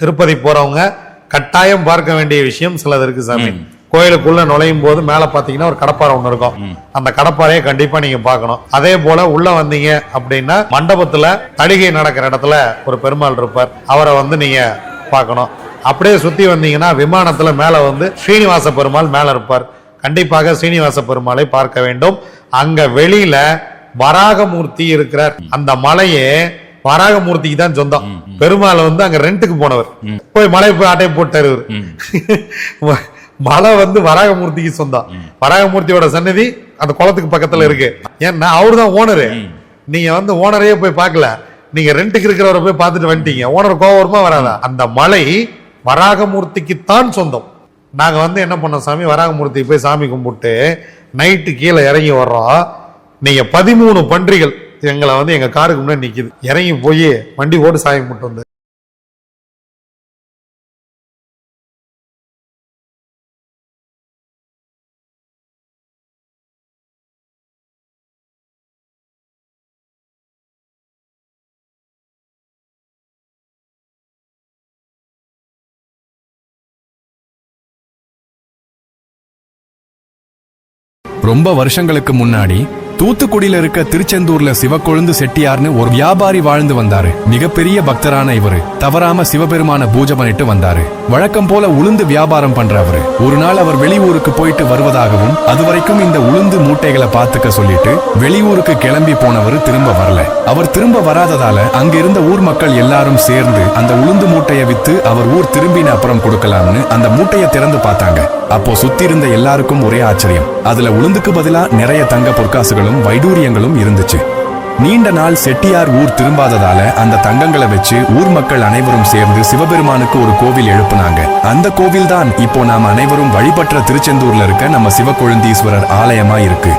திருப்பதி போறவங்க கட்டாயம் பார்க்க வேண்டிய விஷயம் சிலது இருக்கு சாமி. கோயிலுக்குள்ள நுழையும் போது மேல பாத்தீங்கன்னா ஒரு கடப்பாறை ஒண்ணு இருக்கும். அந்த கடப்பாறையை கண்டிப்பா நீங்க பார்க்கணும். அதே போல உள்ள வந்தீங்க அப்படின்னா மண்டபத்துல தடிகை நடக்கிற இடத்துல ஒரு பெருமாள் இருப்பார். அவரை வந்து நீங்க பார்க்கணும். அப்படியே சுத்தி வந்தீங்கன்னா விமானத்துல மேல வந்து ஸ்ரீனிவாச பெருமாள் மேல இருப்பார். கண்டிப்பாக ஸ்ரீனிவாச பெருமாளை பார்க்க வேண்டும். அங்க வெளியில வராகமூர்த்தி இருக்கிறார். அந்த மலையே வராகமூர்த்திக்கு தான் சொந்தம். பெருமாள் வந்து அங்க ரெண்டுக்கு போனவர். போய் மலை போய் ஆட்டை போட்டாரு. மலை வந்து வராகமூர்த்திக்கு சொந்தம். வராகமூர்த்தியோட சன்னதி அந்த குளத்துக்கு பக்கத்துல இருக்கு. ஏன்னா அவரு தான் ஓனரு நீங்க வந்து ஓனரையே போய் பார்க்கல. நீங்க ரெண்டுக்கு இருக்கிறவரை போய் பார்த்துட்டு வந்துட்டீங்க. ஓனர் கோவரமா வராதா? அந்த மலை வராகமூர்த்திக்கு தான் சொந்தம். நாங்க வந்து என்ன பண்ணோம் சாமி? வராகமூர்த்திக்கு போய் சாமி கும்பிட்டு நைட்டு கீழே இறங்கி வர்றோம். நீங்க பதிமூணு பன்றிகள். எங்களை வந்து எங்க காருக்கு முன்னாடி நிக்குது. இறங்கி போய் வண்டி ஓட்டு சாயம் கும்பிட்டு வந்து. ரொம்ப வருஷங்களுக்கு முன்னாடி தூத்துக்குடியில இருக்க திருச்செந்தூர்ல சிவக்கொழுந்து செட்டியார்னு ஒரு வியாபாரி வாழ்ந்து வந்தாரு. மிகப்பெரிய பக்தரான இவரு. தவறாம சிவபெருமான பூஜை பண்ணிட்டு வந்தாரு. வழக்கம் போல உளுந்து வியாபாரம் பண்றவரு. ஒரு நாள் அவர் வெளியூருக்கு போயிட்டு வருவதாகவும் அதுவரைக்கும் இந்த உளுந்து மூட்டைகளை பாத்துக்க சொல்லிட்டு வெளியூருக்கு கிளம்பி போனவர் திரும்ப வரல. அவர் திரும்ப வராததால அங்க இருந்த ஊர் மக்கள் எல்லாரும் சேர்ந்து அந்த உளுந்து மூட்டையை வித்து அவர் ஊர் திரும்பின அப்புறம் கொடுக்கலாம்னு அந்த மூட்டையை திறந்து பார்த்தாங்க. அப்போ சுத்தி இருந்த எல்லாருக்கும் ஒரே ஆச்சரியம். அதுல உளுந்துக்கு பதிலா நிறைய தங்க பொற்காசுகளும் வைடூரியங்களும் இருந்துச்சு. நீண்ட நாள் செட்டியார் ஊர் திரும்பாததால அந்த தங்கங்களை வச்சு ஊர் மக்கள் அனைவரும் சேர்ந்து சிவபெருமானுக்கு ஒரு கோவில் எழுப்புனாங்க. அந்த கோவில் தான் இப்போ நாம் அனைவரும் வழிபற்ற திருச்செந்தூர்ல இருக்க நம்ம சிவகொழுந்தீஸ்வரர் ஆலயமா இருக்கு